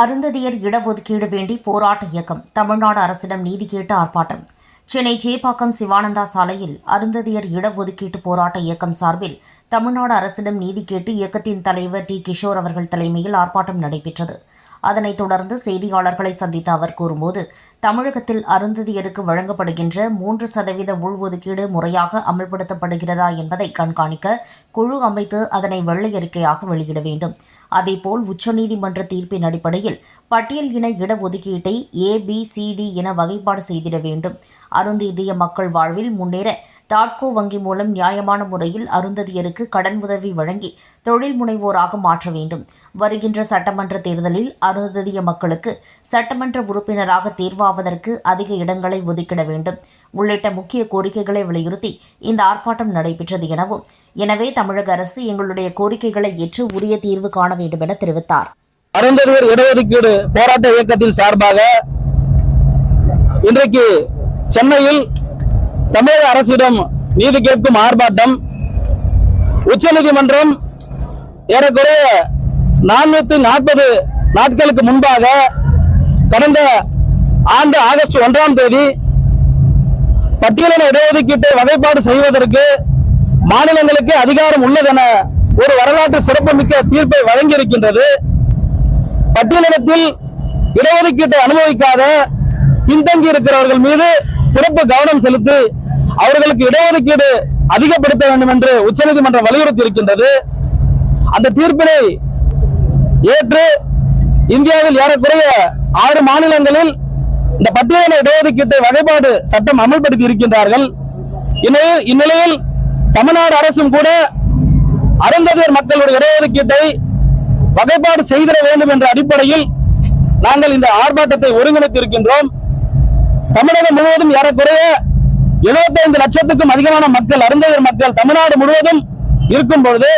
அருந்ததியர் இடஒதுக்கீடு வேண்டி போராட்ட இயக்கம். தமிழ்நாடு அரசிடம் நீதி கேட்டு ஆர்ப்பாட்டம். சென்னை சேப்பாக்கம் சிவானந்தா சாலையில் அருந்ததியர் இடஒதுக்கீட்டு போராட்ட இயக்கம் சார்பில் தமிழ்நாடு அரசிடம் நீதி கேட்டு இயக்கத்தின் தலைவர் டி. கிஷோர் அவர்கள் தலைமையில் ஆர்ப்பாட்டம் நடைபெற்றது. அதனைத் தொடர்ந்து செய்தியாளர்களை சந்தித்த அவர் கூறும்போது தமிழகத்தில் அருந்ததியருக்கு வழங்கப்படுகின்ற மூன்று சதவீத உள்ஒதுக்கீடு முறையாக அமல்படுத்தப்படுகிறதா என்பதை கண்காணிக்க குழு அமைத்து அதனை வெள்ளை அறிக்கையாக வெளியிட வேண்டும். அதேபோல் உச்சநீதிமன்ற தீர்ப்பின் அடிப்படையில் பட்டியல் இன இடஒதுக்கீட்டை ஏ பி சி டி என வகைப்பாடு செய்திட வேண்டும். அருந்ததிய மக்கள் வாழ்வில் முன்னேற தாட்கோ வங்கி மூலம் நியாயமான முறையில் அருந்ததியருக்கு கடன் உதவி வழங்கி தொழில் முனைவோராக மாற்ற வேண்டும். வருகின்ற சட்டமன்ற தேர்தலில் அருந்ததிய மக்களுக்கு சட்டமன்ற உறுப்பினராக தேர்வாவதற்கு அதிக இடங்களை ஒதுக்கிட வேண்டும். உள்ளிட்ட முக்கிய கோரிக்கைகளை வலியுறுத்தி இந்த ஆர்ப்பாட்டம் நடைபெற்றது எனவும் எனவே தமிழக அரசு எங்களுடைய கோரிக்கைகளை ஏற்று உரிய தீர்வு காண வேண்டும் என தெரிவித்தார். அருந்ததியர் இடஒதுக்கீடு போராட்ட இயக்கத்தின் சார்பாக இன்றைக்கு சென்னையில் தமிழக அரசிடம் நீதி கேட்கும் ஆர்ப்பாட்டம் உச்சநீதிமன்றம் ஏறக்குறைய நானூத்தி நாற்பது நாட்களுக்கு முன்பாக கடந்த ஆண்டு ஆகஸ்ட் ஒன்றாம் தேதி பட்டியலின இடஒதுக்கீட்டை வகைப்பாடு செய்வதற்கு மாநிலங்களுக்கு அதிகாரம் உள்ளதென ஒரு வரலாற்று சிறப்புமிக்க தீர்ப்பை வழங்கியிருக்கின்றது. பட்டியலினத்தில் இடஒதுக்கீட்டை அனுபவிக்காத பின்தங்கி இருக்கிறவர்கள் மீது சிறப்பு கவனம் செலுத்தி அவர்களுக்கு இடஒதுக்கீடு அதிகப்படுத்த வேண்டும் என்று உச்சநீதிமன்றம் வலியுறுத்தி இருக்கின்றது. அந்த தீர்ப்பினை ஏற்று இந்தியாவில் ஏறக்குறைய ஆறு மாநிலங்களில் இந்த பட்டியலின இடஒதுக்கீட்டை வகைப்பாடு சட்டம் அமல்படுத்தி இருக்கின்றார்கள். இந்நிலையில் இந்நிலையில் தமிழ்நாடு அரசும் கூட அருந்ததியர் மக்களுடைய இடஒதுக்கீட்டை வகைப்பாடு செய்திட வேண்டும் என்ற அடிப்படையில் நாங்கள் இந்த ஆர்ப்பாட்டத்தை ஒருங்கிணைத்து இருக்கின்றோம் தமிழகம் முழுவதும் ஏறக்குறைய 75 லட்சத்துக்கும் அதிகமான மக்கள் அருந்ததியர் மக்கள் தமிழ்நாடு முழுவதும் இருக்கும் பொழுது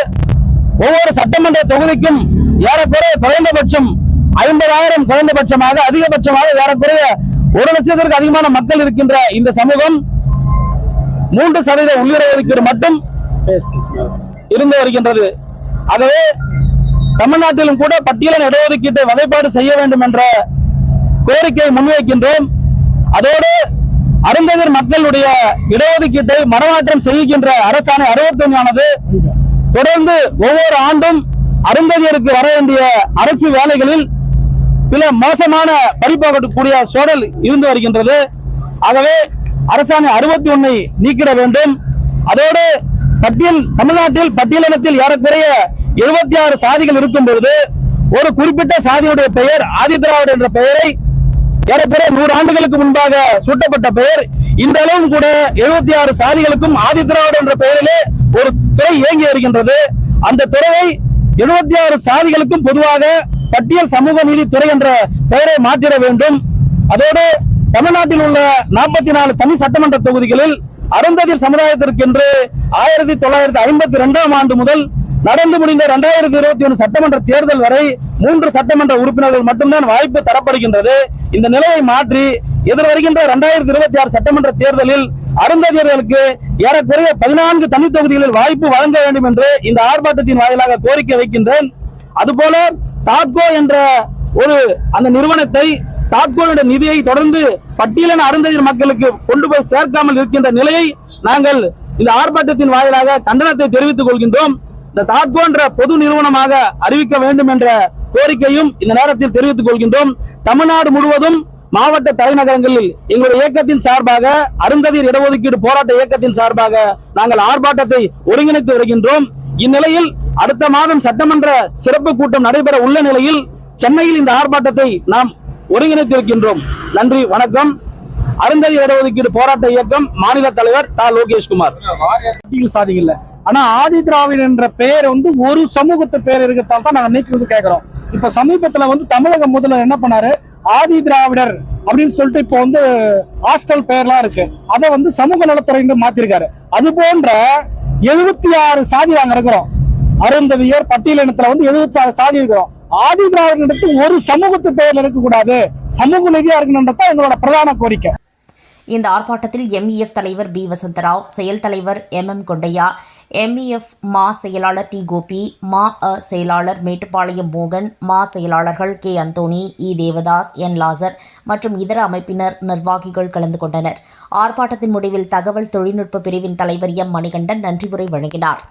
ஒவ்வொரு சட்டமன்ற தொகுதிக்கும் ஏறக்குறைய குறைந்தபட்சம் ஐம்பதாயிரம் குறைந்தபட்சமாக அதிகபட்சமாக ஏறக்குறைய ஒரு லட்சத்திற்கு அதிகமான மக்கள் இருக்கின்ற இந்த சமூகம் மூன்று சதவீத உள்ளுறை ஒதுக்கீடு மட்டும் இருந்து வருகின்றது. ஆகவே தமிழ்நாட்டிலும் கூட பட்டியலின் இடஒதுக்கீட்டை வகைப்பாடு செய்ய வேண்டும் என்ற கோரிக்கையை முன்வைக்கின்றோம். அதோடு அருந்ததியர் மக்களுடைய இடஒதுக்கீட்டை மனமாற்றம் செய்கின்ற அரசாணை அறுபத்தி தொடர்ந்து ஒவ்வொரு ஆண்டும் அருந்ததியருக்கு வர வேண்டிய அரசு வேலைகளில் சில மோசமான பறிப்பாகக்கூடிய சூழல் இருந்து வருகின்றது. ஆகவே அரசாணை அறுபத்தி ஒன்னை நீக்கிட வேண்டும். அதோடு பட்டியல் தமிழ்நாட்டில் பட்டியலினத்தில் ஏறக்குறைய எழுபத்தி ஆறு சாதிகள் இருக்கும் பொழுது ஒரு குறிப்பிட்ட சாதியுடைய பெயர் ஆதிதிராவிட என்ற பெயரை ஏறக்குறைய நூறு ஆண்டுகளுக்கு முன்பாக சூட்டப்பட்ட பெயர். இந்த அளவும் கூட எழுபத்தி ஆறு சாதிகளுக்கும் ஆதிதிராவிட என்ற பெயரிலே ஒரு துறை இயங்கி வருகின்றது. அந்த துறையை எழுபத்தி ஆறு சாதிகளுக்கும் பொதுவாக பட்டியல் சமூக நீதி துறை என்ற பெயரை மாற்றிட வேண்டும். அதோடு தமிழ்நாட்டில் உள்ள நாற்பத்தி நாலு தனி சட்டமன்ற தொகுதிகளில் அருந்ததி சமுதாயத்திற்கென்று ஆயிரத்தி தொள்ளாயிரத்தி ஐம்பத்தி இரண்டாம் ஆண்டு முதல் நடந்து முடிந்த இரண்டாயிரத்தி இருபத்தி ஒன்று சட்டமன்ற தேர்தல் வரை மூன்று சட்டமன்ற உறுப்பினர்கள் மட்டும்தான் வாய்ப்பு தரப்படுகின்றது. இந்த நிலையை மாற்றி எதிர் வருகின்ற இரண்டாயிரத்தி இருபத்தி ஆறு சட்டமன்ற தேர்தலில் அருந்ததியர்களுக்கு ஏறக்குறைய பதினான்கு தனி தொகுதிகளில் வாய்ப்பு வழங்க வேண்டும் என்று இந்த ஆர்ப்பாட்டத்தின் வாயிலாக கோரிக்கை வைக்கின்றேன். அதுபோல டாட்கோ என்ற ஒரு அந்த நிறுவனத்தை டாட்கோனுடைய நிதியை தொடர்ந்து பட்டியலின அருந்ததியர் மக்களுக்கு கொண்டு போய் சேர்க்காமல் இருக்கின்ற நிலையை நாங்கள் இந்த ஆர்ப்பாட்டத்தின் வாயிலாக கண்டனத்தை தெரிவித்துக் கொள்கின்றோம். இந்த தாட்கோ என்ற பொது நிறுவனமாக அறிவிக்க வேண்டும் என்ற கோரிக்கையும் இந்த நேரத்தில் தெரிவித்துக் கொள்கின்றோம். தமிழ்நாடு முழுவதும் மாவட்ட தலைநகரங்களில் எங்களுடைய இயக்கத்தின் சார்பாக அருந்ததியர் இடஒதுக்கீடு போராட்ட இயக்கத்தின் சார்பாக நாங்கள் ஆர்ப்பாட்டத்தை ஒருங்கிணைத்து வருகின்றோம். இந்நிலையில் அடுத்த மாதம் சட்டமன்ற சிறப்பு கூட்டம் நடைபெற உள்ள நிலையில் சென்னையில் இந்த ஆர்ப்பாட்டத்தை நாம் ஒருங்கிணைத்து இருக்கின்றோம் நன்றி வணக்கம். அருந்ததி இடஒதுக்கீடு போராட்ட இயக்கம் மாநில தலைவர் தா. லோகேஷ்குமார். பட்டியல் சாதிகள்ல. ஆனா ஆதி திராவிடர் என்ற பெயர் வந்து ஒரு சமூகத்து பெயர் இருக்கிறதால தான் நாங்க நீக்கி வந்து கேட்கிறோம் இப்ப சமீபத்துல வந்து தமிழக முதல்வர் என்ன பண்ணாரு? ஆதி திராவிடர் அப்படின்னு சொல்லிட்டு இப்போ வந்து ஹாஸ்டல் பெயர்லாம் இருக்கு. அதை வந்து சமூக நலத்துறை மாத்திருக்காரு. அது போன்ற எழுபத்தி ஆறு சாதி நாங்க இருக்கிறோம். அருந்ததியர் பட்டியலினத்துல வந்து எழுபத்தி ஆறு சாதி இருக்கிறோம். ஆதி திராவிடத்து ஒரு சமூகத்து பெயர்ல இருக்கக்கூடாது. சமூக நிதியா இருக்கணும்ன்றதான் எங்களோட பிரதான கோரிக்கை. இந்த ஆர்ப்பாட்டத்தில் எம்இஎஃப் தலைவர் பி வசந்தராவ் செயல் தலைவர் எம் எம் கொண்டையா எம்இஎஃப் மா செயலாளர் டி கோபி மா அ செயலாளர் மேட்டுப்பாளையம் மோகன் மா செயலாளர்கள் K Anthony E Devadas N Lazar மற்றும் இதர அமைப்பினர் நிர்வாகிகள் கலந்து கொண்டனர். ஆர்ப்பாட்டத்தின் முடிவில் தகவல் தொழில்நுட்ப பிரிவின் தலைவர் எம் மணிகண்டன் நன்றி உரை வழங்கினார்.